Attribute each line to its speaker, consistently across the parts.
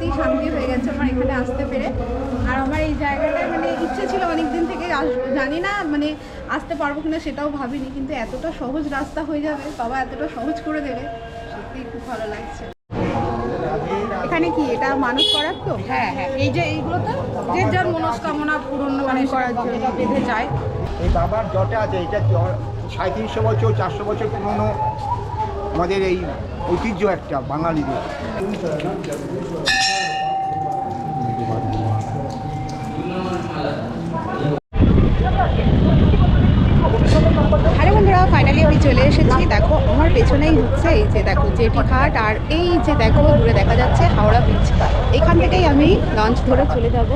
Speaker 1: সত্যিই শান্তি হয়ে গেছে আমার এখানে আসতে পেরে। আর আমার এই জায়গাটায় মানে ইচ্ছে ছিল অনেক দিন থেকে আস- জানি না মানে আসতে পারব কিনা সেটাও ভাবিনি কিন্তু এতটা সহজ রাস্তা হয়ে যাবে বাবা এতটা সহজ করে দেবে সত্যিই খুব ভালো লাগছে। এখানে কি এটা মানুষ করার তো?
Speaker 2: হ্যাঁ হ্যাঁ এই যে এইগুলোতে যে যার মনস্কামনা পূরণ মানে
Speaker 1: করার জন্য।
Speaker 2: বেঁধে যায়।
Speaker 3: এই বাবার জটা আছে এটা সাড়ে তিনশো বছর চারশো বছর পুরনো আমাদের এই ঐতিহ্য একটা বাঙালিদের।
Speaker 1: হ্যালো বন্ধুরা ফাইনালি আমি চলে এসেছি। দেখো, আমার পেছনেই হচ্ছে এই যে দেখো জেটি ঘাট আর এই যে দেখো দূরে দেখা যাচ্ছে হাওড়া বিচ এখান থেকেই আমি লঞ্চ ধরে চলে যাব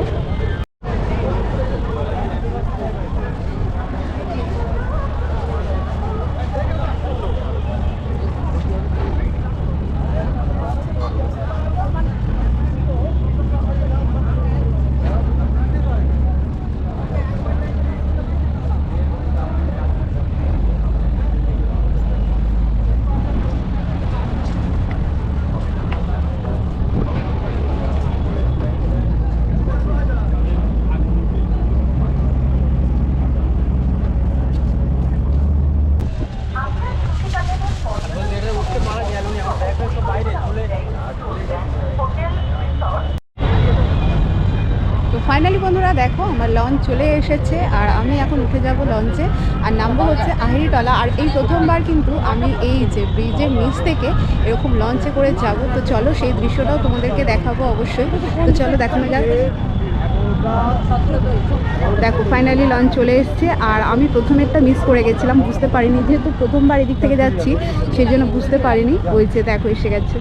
Speaker 1: তো ফাইনালি বন্ধুরা দেখো, আমার লঞ্চ চলে এসেছে আর আমি এখন উঠে যাব লঞ্চে আর নামবো হচ্ছে আহিরিটলা। আর এই প্রথমবার কিন্তু আমি এই যে ব্রিজের নিচ থেকে এরকম লঞ্চে করে যাব। তো চলো সেই দৃশ্যটাও তোমাদেরকে দেখাবো অবশ্যই। তো চলো দেখানো যাক। দেখো ফাইনালি লঞ্চ চলে এসছে। আর আমি প্রথমেরটা মিস করে গেছিলাম, বুঝতে পারিনি। যেহেতু প্রথমবার এদিক থেকে যাচ্ছি সেই জন্য বুঝতে পারিনি। ওই যে দেখো, এসে গেছে।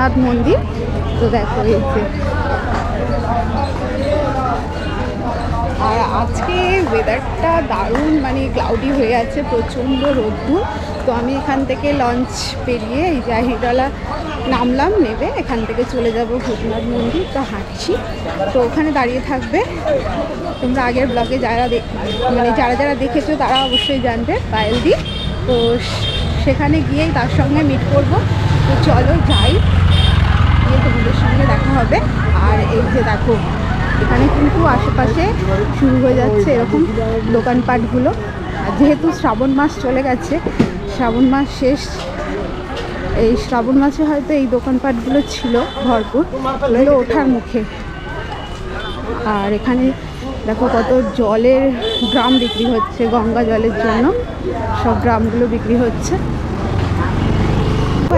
Speaker 1: ভূতনাথ মন্দির। তো দেখো যে। আর আজকে ওয়েদারটা দারুণ মানে ক্লাউডি হয়ে আছে, প্রচণ্ড রোদ্দুর। তো আমি এখান থেকে লঞ্চ পেরিয়ে এই যে নামলাম, নেবে এখান থেকে চলে যাব ভূতনাথ মন্দির, তো হাঁটছি। তো ওখানে দাঁড়িয়ে থাকবে। তোমরা আগের ব্লগে যারা মানে যারা যারা দেখেছ তারা অবশ্যই জানবে, পায়েল দি। তো সেখানে গিয়েই তার সঙ্গে মিট করব। তো চলো যাই। গিয়ে তোমাদের সঙ্গে দেখা হবে। আর এই যে দেখো, এখানে কিন্তু আশেপাশে শুরু হয়ে যাচ্ছে এরকম দোকানপাটগুলো। আর যেহেতু শ্রাবণ মাস চলে গেছে, শ্রাবণ মাস শেষ, এই শ্রাবণ মাসে হয়তো এই দোকানপাটগুলো ছিল ভরপুর, এগুলো ওঠার মুখে। আর এখানে দেখো কত জলের ড্রাম বিক্রি হচ্ছে, গঙ্গা জলের জন্য। সব ড্রামগুলো বিক্রি হচ্ছে।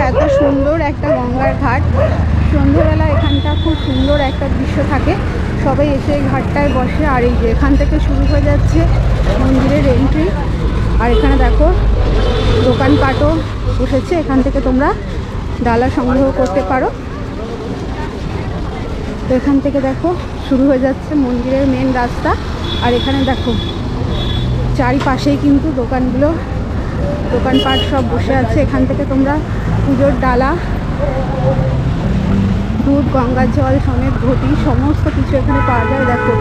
Speaker 1: এত সুন্দর একটা গঙ্গার ঘাট। সন্ধ্যেবেলা এখানটা খুব সুন্দর একটা দৃশ্য থাকে। সবাই এসে ঘাটটায় বসে, আর এই যে এখান থেকে শুরু হয়ে যাচ্ছে মন্দিরের এন্ট্রি আর এখানে দেখো, দোকানপাটও বসেছে। এখান থেকে তোমরা ডালা সংগ্রহ করতে পারো। তো এখান থেকে দেখো, শুরু হয়ে যাচ্ছে মন্দিরের মেন রাস্তা। আর এখানে দেখো, চারিপাশেই কিন্তু দোকানগুলো, দোকানপাট সব বসে আছে। এখান থেকে তোমরা পুজোর ডালা দুধ গঙ্গার জল সমেত ঘটি সমস্ত কিছু এখানে পাওয়া যায়। দেখো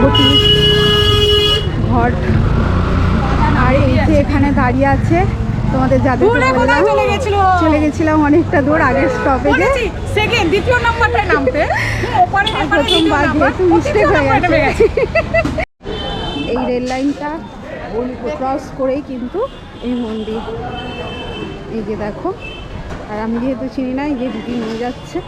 Speaker 1: ঘটি ঘট আর এই যে এখানে দাঁড়িয়ে আছে তোমাদের যাদের
Speaker 2: চলে গেছিল?
Speaker 1: চলে গেছিলাম অনেকটা দূর আগের স্টপেজে
Speaker 2: সেকেন্ড দ্বিতীয় নাম্বারটায় নামতে।
Speaker 1: আর প্রথমবার
Speaker 2: নাম্বার,
Speaker 1: যেহেতু মিস্টেক হয়ে গেছে। এই রেল লাইনটা ক্রস করেই কিন্তু এই মন্দির। এই যে দেখো আর আমি যেহেতু চিনি না এই যে দিদি নিয়ে যাচ্ছে।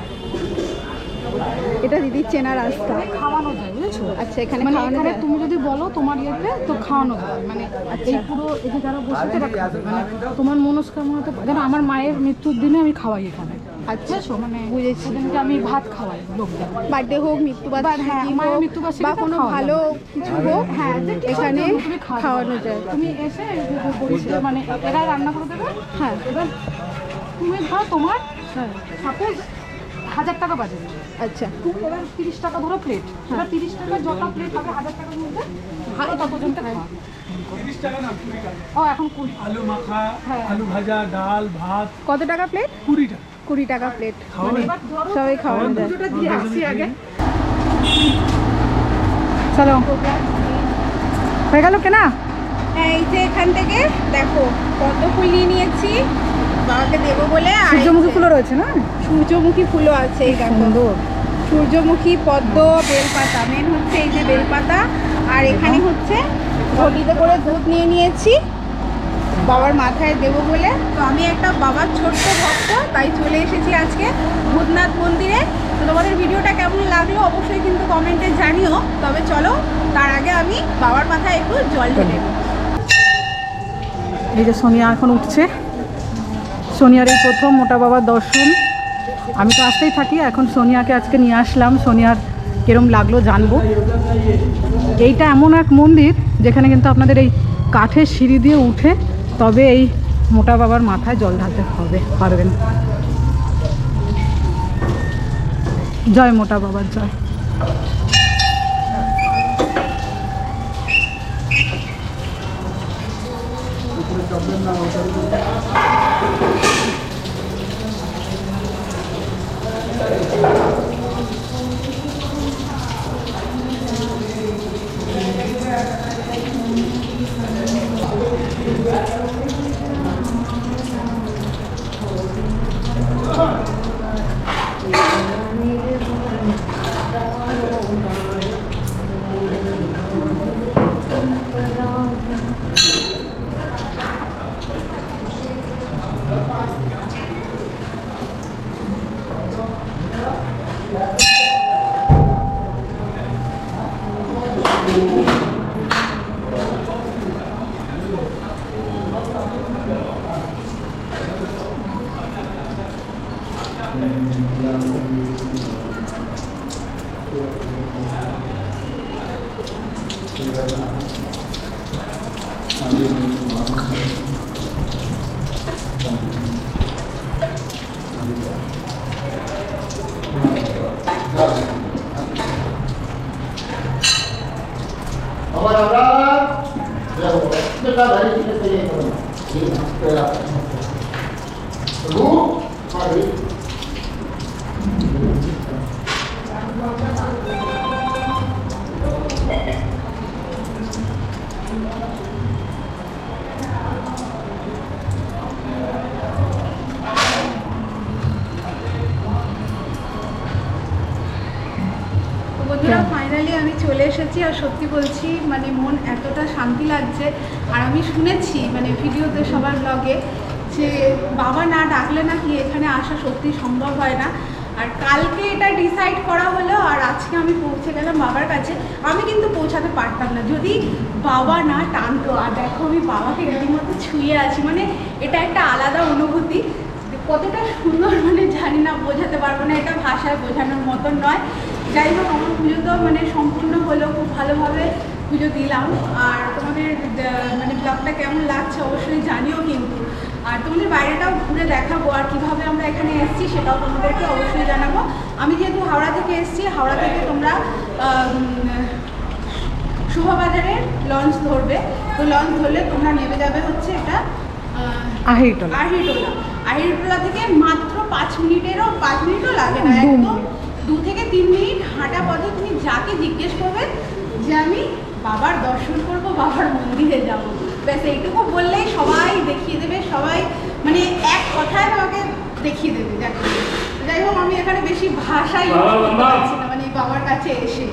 Speaker 1: এটা দিদির চেনা রাস্তা।
Speaker 2: খাওয়ানো যায় বুঝেছ?
Speaker 1: আচ্ছা এখানে
Speaker 2: মানে
Speaker 1: খাওয়ানো
Speaker 2: এখানে
Speaker 1: যায়?
Speaker 2: তুমি যদি বলো তোমার ইয়েতে তো খাওয়ানো যায়। মানে
Speaker 1: আচ্ছা।
Speaker 2: এই পুরো যে যারা এরা মানে তোমার মনস্কামনা তো যেন আমার মায়ের মৃত্যুর দিনে আমি খাওয়াই এখানে।
Speaker 1: আচ্ছা
Speaker 2: মানে
Speaker 1: বুঝেছি।
Speaker 2: সেদিনকে আমি ভাত খাওয়াই লোকদের
Speaker 1: বার্থডে হোক মৃত্যুবার্ষিকী
Speaker 2: হ্যাঁ,
Speaker 1: হোক
Speaker 2: মায়ের মৃত্যুবার্ষিকী
Speaker 1: বা কোনো ভালো কিছু হোক
Speaker 2: হ্যাঁ
Speaker 1: এখানে
Speaker 2: তুমি
Speaker 1: খাওয়ানো
Speaker 2: পারো।
Speaker 1: যায়।
Speaker 2: তুমি এসে মানে এরা রান্না করে দেবে।
Speaker 1: হ্যাঁ।
Speaker 2: এবার তুমি ধরো তোমার
Speaker 1: হ্যাঁ
Speaker 2: সাপোজ হাজার টাকা বাজে
Speaker 1: আচ্ছা।
Speaker 2: এবার তিরিশ টাকা ধরো প্লেট এবার তিরিশ টাকা যত প্লেট হবে হাজার টাকার মধ্যে ভালো ততজনকে খাওয়া ও এখন কুড়ি।
Speaker 4: আলু মাখা
Speaker 2: হ্যাঁ।
Speaker 4: আলু ভাজা ডাল ভাত।
Speaker 1: কত টাকা প্লেট
Speaker 4: কুড়ি টাকা।
Speaker 1: কুড়ি টাকা প্লেট
Speaker 4: খাওয়ানো
Speaker 1: সবাই খাওয়ানো
Speaker 2: দিয়ে আসি আগে। চলো। হয়ে গেল কেনা?
Speaker 1: হ্যাঁ এই যে এখান থেকে দেখো কত ফুল নিয়ে নিয়েছি। বাবাকে দেবো বলে
Speaker 2: সূর্যমুখী ফুলও রয়েছে না?
Speaker 1: সূর্যমুখী ফুলও আছে এই
Speaker 2: সুন্দর।
Speaker 1: সূর্যমুখী পদ্ম বেলপাতা মেন হচ্ছে এই যে বেলপাতা। আর এখানে হচ্ছে ঘটিতে করে দুধ নিয়ে নিয়েছি। বাবার মাথায় দেবো বলে। তো আমি একটা বাবার ছোট্ট ভক্ত তাই চলে এসেছি আজকে ভূতনাথ মন্দিরে। তো তোমাদের ভিডিওটা কেমন লাগল অবশ্যই কিন্তু কমেন্টে জানিও। তবে চলো তার আগে আমি বাবার মাথায় একটু জল ঢেলে।
Speaker 2: এই যে সোনিয়া এখন উঠছে। সোনিয়ার এই প্রথম মোটা বাবার দর্শন। আমি তো আসতেই থাকি, এখন সোনিয়াকে আজকে নিয়ে আসলাম। সোনিয়ার কিরম লাগল জানব। এইটা এমন এক মন্দির যেখানে কিন্তু আপনাদের এই কাঠের সিঁড়ি দিয়ে উঠে তবে এই মোটা বাবার মাথায় জল ঢালতে হবে, পারবেন। জয় মোটা বাবার জয়।
Speaker 1: তো বন্ধুরা ফাইনালি আমি চলে এসেছি আর সত্যি বলছি মানে মন এতটা শান্তি লাগছে। আর আমি শুনেছি মানে ভিডিওতে সবার ব্লগে যে বাবা না ডাকলে নাকি এখানে আসা সত্যি সম্ভব হয় না। আর কালকে এটা ডিসাইড করা হলো আর আজকে আমি পৌঁছে গেলাম বাবার কাছে। আমি কিন্তু পৌঁছাতে পারতাম না। যদি বাবা না টানতো, আর দেখো আমি বাবাকে রীতিমতো ছুঁয়ে আছি মানে এটা একটা আলাদা অনুভূতি। কতটা সুন্দর মানে জানি না, বোঝাতে পারব না, এটা ভাষায় বোঝানোর মতন নয়। যাই হোক আমার পুজো তো মানে সম্পূর্ণ হলো খুব ভালোভাবে পুজো দিলাম। আর তোমাদের মানে ব্লগটা কেমন লাগছে অবশ্যই জানিও কিন্তু। আর তোমাদের বাইরেটাও ঘুরে দেখাবো আর কীভাবে আমরা এখানে এসেছি সেটাও তোমাদেরকে অবশ্যই জানাব। আমি যেহেতু হাওড়া থেকে এসেছি হাওড়া থেকে তোমরা শোভাবাজারে লঞ্চ ধরবে। তো লঞ্চ ধরলে তোমরা নেমে যাবে হচ্ছে এটা আহ,
Speaker 2: আহিরটোলা
Speaker 1: আহিরটোলা আহিরটোলা থেকে মাত্র পাঁচ মিনিটেরও পাঁচ মিনিটও লাগে না একদম। দু থেকে তিন মিনিট হাঁটা পথে তুমি যাকে জিজ্ঞেস করবে যে আমি বাবার দর্শন করব বাবার মন্দিরে যাব। ব্যাস এইটুকু বললেই সবাই দেখিয়ে দেবে সবাই মানে এক কথায় তোমাকে দেখিয়ে দেবে যাকে যাই হোক আমি এখানে বেশি ভাষাই পারছি না মানে বাবার কাছে এসে।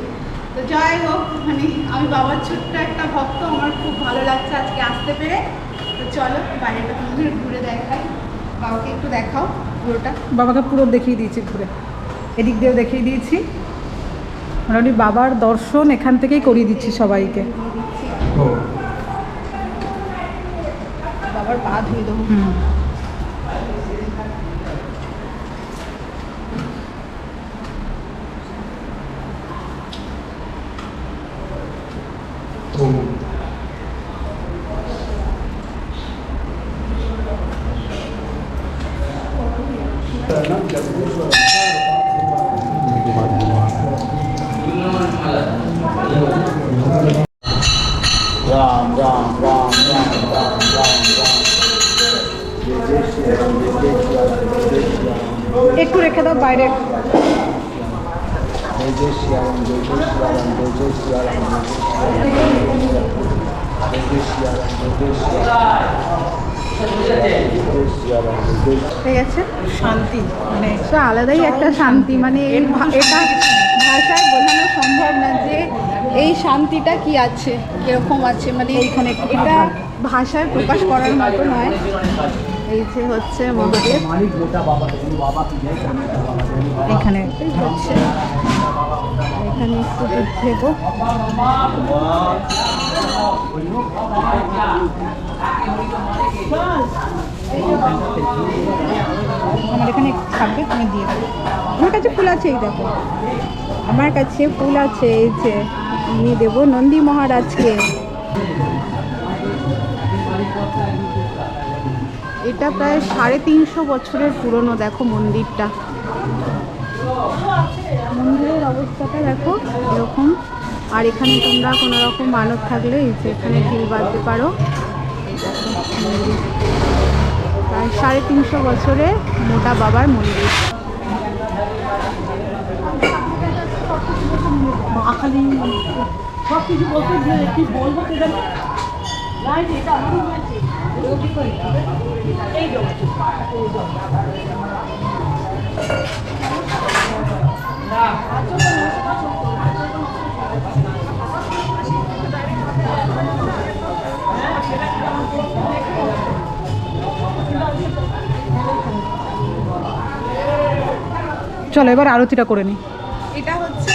Speaker 1: তো যাই হোক মানে আমি বাবার ছোট্ট একটা ভক্ত আমার খুব ভালো লাগছে আজকে আসতে পেরে। তো চলো বাইরেটা তোমাদের ঘুরে দেখাই। বাবাকে একটু দেখাও পুরোটা।
Speaker 2: বাবাকে পুরো দেখিয়ে দিয়েছি ঘুরে। এদিক দিয়েও দেখিয়ে দিয়েছি। মোটামুটি বাবার দর্শন এখান থেকেই করিয়ে দিচ্ছি সবাইকে।
Speaker 1: বাবার পা ধুয়ে দেবো। হয়ে গেছে
Speaker 2: শান্তি মানে
Speaker 1: আলাদাই একটা শান্তি মানে এটা ভাষায় বোঝানো সম্ভব না যে এই শান্তিটা কি আছে কীরকম আছে মানে এইখানে এটা ভাষায় প্রকাশ করার মতো নয়। এই যে হচ্ছে মহাদেব
Speaker 2: এখানে
Speaker 1: হচ্ছে, এখানে একটু দুধ দেবো
Speaker 2: আমার এখানে থাকবে, আমি দিয়ে
Speaker 1: আমার কাছে ফুল আছে, এই দেখো। আমার কাছে ফুল আছে, এই যে আমি দেবো নন্দী মহারাজকে। এটা প্রায় সাড়ে তিনশো বছরের পুরনো, দেখো মন্দিরটা। মন্দিরের অবস্থাটা দেখো এরকম। আর এখানে তোমরা কোনো রকম মানত থাকলে এখানে ঢিল বাঁধতে পারো। প্রায় সাড়ে তিনশো বছরে মোটা বাবার মন্দির।
Speaker 2: সব কিছু বলতে কি বলব এটা আমারও হয়েছে এই জন্য চলো এবার আরতিটা করে নিই
Speaker 1: এটা হচ্ছে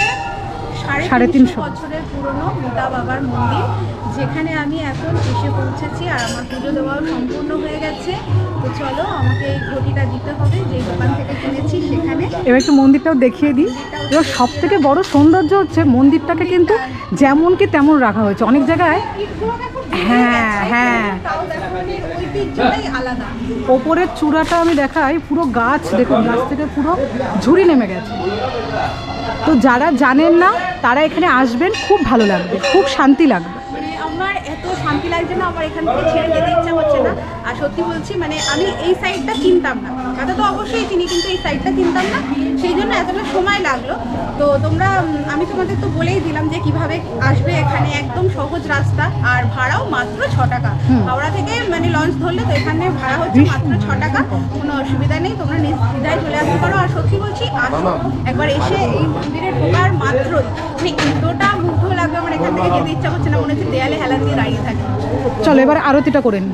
Speaker 1: সাড়ে তিনশো। বছরের পুরনো মোটা বাবার মন্দির যেখানে আমি এখন এসে পৌঁছেছি আর আমার পুজো দেওয়াও সম্পূর্ণ হয়ে গেছে। তো চলো আমাকে এই ঘটিটা দিতে হবে যে দোকান থেকে কিনেছি সেখানে।
Speaker 2: এবার একটু মন্দিরটাও দেখিয়ে দিই। এবার সব থেকে বড় সৌন্দর্য হচ্ছে মন্দিরটাকে কিন্তু যেমন কি তেমন রাখা হয়েছে। অনেক জায়গায় হ্যাঁ, হ্যাঁ। ওপরের চূড়াটা আমি দেখাই পুরো গাছ দেখুন গাছ থেকে পুরো ঝুড়ি নেমে গেছে। তো যারা জানেন না তারা এখানে আসবেন খুব ভালো লাগবে খুব শান্তি লাগবে।
Speaker 1: thank you. লাগছে না আমার এখান থেকে ছেড়ে যেতে ইচ্ছা হচ্ছে না। আর সত্যি বলছি মানে আমি এই সাইডটা চিনতাম না। কথা তো অবশ্যই চিনি কিন্তু এই সাইডটা চিনতাম না। সেই জন্য এতটা সময় লাগল। তো তোমরা আমি তোমাদের তো বলেই দিলাম যে কীভাবে আসবে এখানে একদম সহজ রাস্তা আর ভাড়াও মাত্র ছ টাকা। হাওড়া থেকে মানে লঞ্চ ধরলে তো এখানে ভাড়া হচ্ছে মাত্র ছ টাকা। কোনো অসুবিধা নেই তোমরা নির্দ্বিধায় চলে আসতে পারো। আর সত্যি বলছি আসো। একবার এসে এই মন্দিরে ঢোকার মাত্রই। মানে এতটা মুগ্ধ লাগবে আমার এখান থেকে যেতে ইচ্ছা করছে না মনে হচ্ছে দেয়ালে হেলা দিয়ে দাঁড়িয়ে থাকে।
Speaker 2: চলো, এবার আরতিটা করেন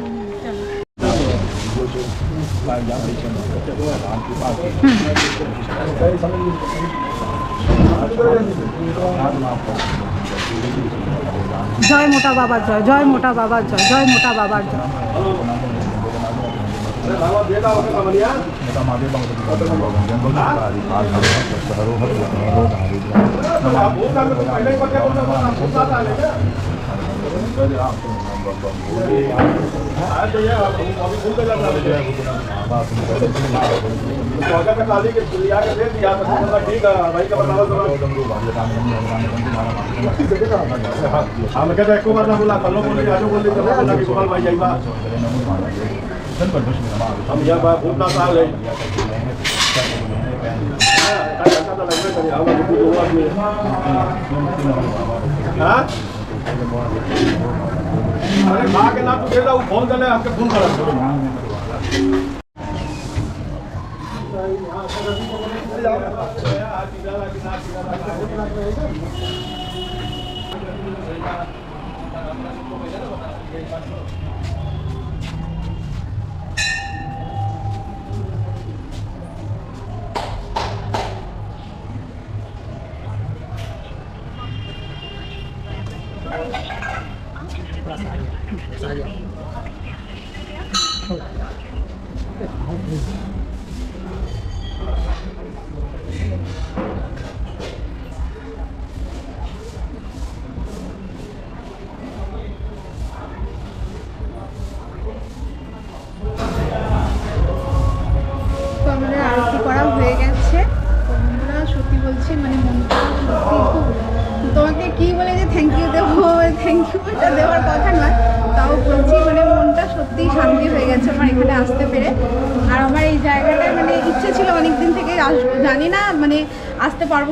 Speaker 2: জয় মোটা বাবার জয় জয় মোটা বাবার জয় জয় মোটা বাবার জয়.
Speaker 5: আমাকে তো একবার না বলা কালো अरे माँ के नाम तो दे रहा हूँ फोन करने आपके फोन करा
Speaker 1: करो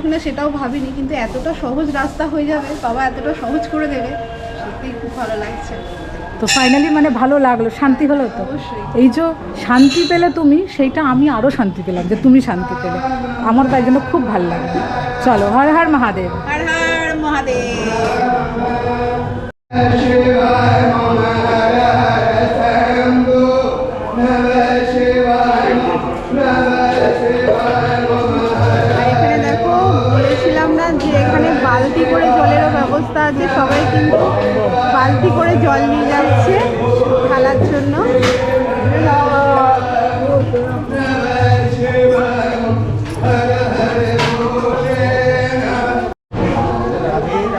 Speaker 1: কিনা সেটাও ভাবিনি কিন্তু এতটা সহজ রাস্তা হয়ে যাবে বাবা এতটা সহজ করে দেবে সত্যিই খুব ভালো লাগছে।
Speaker 2: তো ফাইনালি মানে ভালো লাগল শান্তি হলো তো? এই যে শান্তি পেলে তুমি সেইটা আমি আরও শান্তি পেলাম যে তুমি শান্তি পেলে। আমার তাই জন্য খুব ভালো লাগল। চলো হর হর মহাদেব।
Speaker 1: হর হর মহাদেব। জল নিয়ে যাচ্ছে ঢালার জন্য।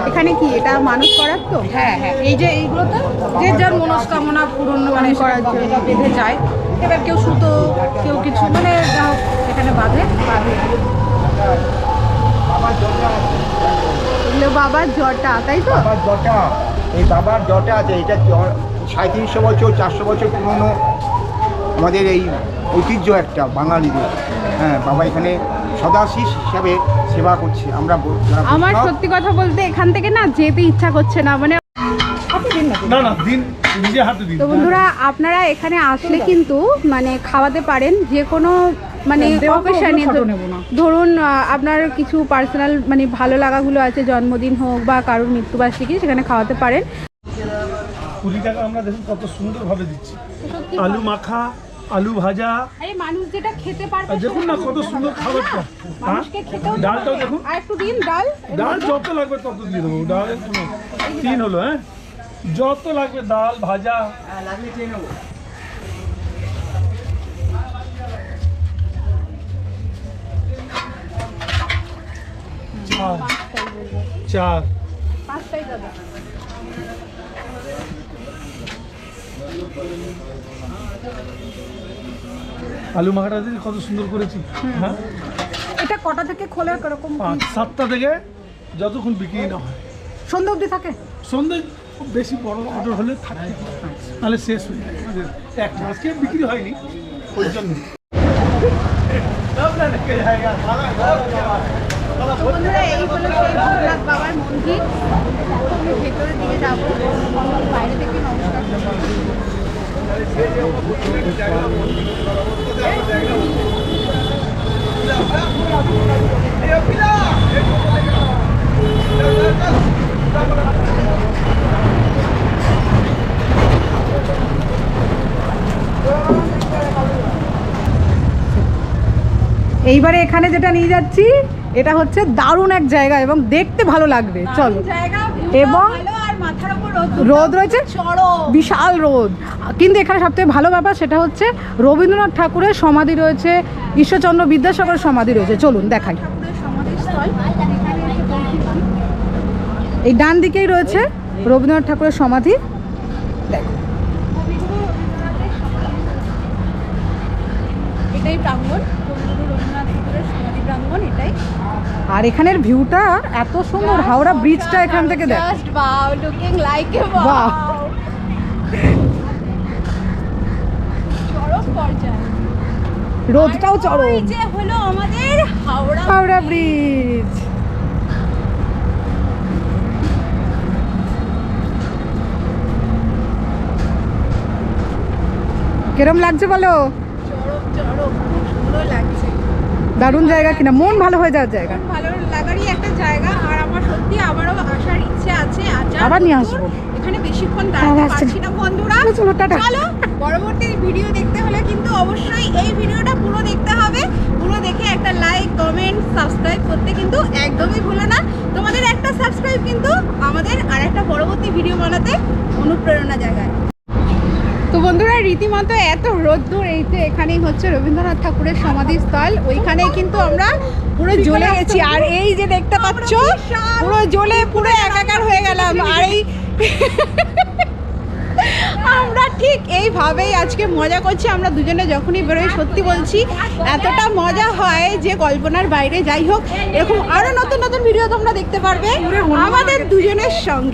Speaker 1: এখানে কি এটা মানুষ করার তো?
Speaker 2: হ্যাঁ হ্যাঁ। এই যে এইগুলোতে যে যার মনস্কামনা পূরণ মানে
Speaker 1: করার জন্য।
Speaker 2: বেঁধে যায়। এবার কেউ সুতো কেউ কিছু মানে এখানে বাঁধে বাঁধে।
Speaker 3: বাবার জটা
Speaker 1: তাই তো?
Speaker 3: বাবার জটা। এই বাবার জটা আছে এটা সাড়ে তিনশো বছর চারশো বছর পুরনো আমাদের এই ঐতিহ্য একটা বাঙালিদের। হ্যাঁ বাবা এখানে সদাশিস হিসাবে সেবা করছে। আমরা
Speaker 1: আমার সত্যি কথা বলতে এখান থেকে না যেতে ইচ্ছা করছে না মানে
Speaker 5: না না দিন নিজে হাতে দিন।
Speaker 1: তো বন্ধুরা আপনারা এখানে আসলে কিন্তু মানে খাওয়াতে পারেন যে কোনো মানে অকেশনে
Speaker 2: নেব।
Speaker 1: ধরুন আপনার কিছু পার্সোনাল মানে ভালো লাগাগুলো আছে জন্মদিন হোক বা কারোর মৃত্যুবার্ষিকী সেখানে খাওয়াতে পারেন।
Speaker 5: কুড়ি টাকা আমরা দেখুন কত সুন্দরভাবে দিচ্ছি। আলু মাখা আলু ভাজা।
Speaker 1: আরে মানুষ যেটা খেতে পারবে
Speaker 5: দেখুন না কত সুন্দর খাবারটা। হ্যাঁ
Speaker 1: মানুষকে খেতেও দিতে
Speaker 5: ডালটাও। দেখুন।
Speaker 1: আর একটু দিন ডাল।
Speaker 5: ডাল যত লাগবে তত দিয়ে দেবো। ডাল তিন হলো হ্যাঁ? যত লাগবে ডাল ভাজা। চার চার আলু মাখাটা দিয়ে কত সুন্দর করেছি হ্যাঁ
Speaker 2: এটা কটা থেকে খোলে কীরকম
Speaker 5: সাতটা থেকে যতক্ষণ বিক্রি না হয়
Speaker 2: সন্ধ্যা অবধি থাকে
Speaker 5: সন্ধ্যে বেশি বড় অর্ডার হলে থাকে তাহলে শেষ হয়ে যায় এক মাসকে বিক্রি হয়নি ওই জন্য
Speaker 1: তো বন্ধুরা, এই হলো সেই বাবার মন্দির। ভেতরের দিকে যাব। বাইরে থেকে নমস্কার
Speaker 2: এইবারে এখানে যেটা নিয়ে যাচ্ছি এটা হচ্ছে দারুণ এক জায়গা এবং দেখতে ভালো লাগবে। চলো। এবং
Speaker 1: রোদ
Speaker 2: রয়েছে? বিশাল রোদ। কিন্তু এখানে সবথেকে ভালো ব্যাপার সেটা হচ্ছে রবীন্দ্রনাথ ঠাকুরের সমাধি রয়েছে ঈশ্বরচন্দ্র বিদ্যাসাগরের সমাধি রয়েছে। চলুন দেখাই। এই ডান দিকেই রয়েছে রবীন্দ্রনাথ ঠাকুরের সমাধি দেখো
Speaker 1: এটাই প্রাঙ্গণ কবিগুরু রবীন্দ্রনাথ ঠাকুরের সমাধি প্রাঙ্গণ এটাই
Speaker 2: আর এখানের ভিউটা এত সুন্দর হাওড়া ব্রিজটা এখান থেকে দেখ। রোদটাও
Speaker 1: হলো আমাদের হাওড়া
Speaker 2: হাওড়া ব্রিজ কিরম লাগছে বলো?
Speaker 1: চরম চরম খুব সুন্দর লাগছে।
Speaker 2: দারুণ জায়গা কিনা মন ভালো হয়ে যাওয়ার জায়গা
Speaker 1: ভালো লাগারই একটা জায়গা আর আমার সত্যি আবারও আসার ইচ্ছে আছে
Speaker 2: আবার নিয়ে আসব।
Speaker 1: এখানে বেশিক্ষণ দাঁড়াতে। পারছি না বন্ধুরা
Speaker 2: চলো, চলো, টাটা।
Speaker 1: চলো পরবর্তী ভিডিও দেখতে হলে কিন্তু অবশ্যই এই ভিডিওটা পুরো দেখতে হবে পুরো দেখে একটা লাইক কমেন্ট সাবস্ক্রাইব করতে কিন্তু একদমই ভুলো না তোমাদের একটা সাবস্ক্রাইব কিন্তু আমাদের আর একটা পরবর্তী ভিডিও বানাতে অনুপ্রেরণা জায়গায় তো বন্ধুরা রীতিমতো এত রোদ্দুর এই যে এখানেই হচ্ছে রবীন্দ্রনাথ ঠাকুরের সমাধিস্থল ওইখানে কিন্তু আমরা পুরো জ্বলে গেছি। আর এই যে দেখতে পাচ্ছ পুরো জ্বলে পুরো একাকার হয়ে গেলাম। আর এই আমরা ঠিক এইভাবেই আজকে মজা করছি। আমরা দুজনে যখনই বেরোই সত্যি বলছি এতটা মজা হয় যে কল্পনার বাইরে। যাই হোক এরকম আরও নতুন নতুন ভিডিও তোমরা দেখতে পারবে আমাদের দুজনের সঙ্গে।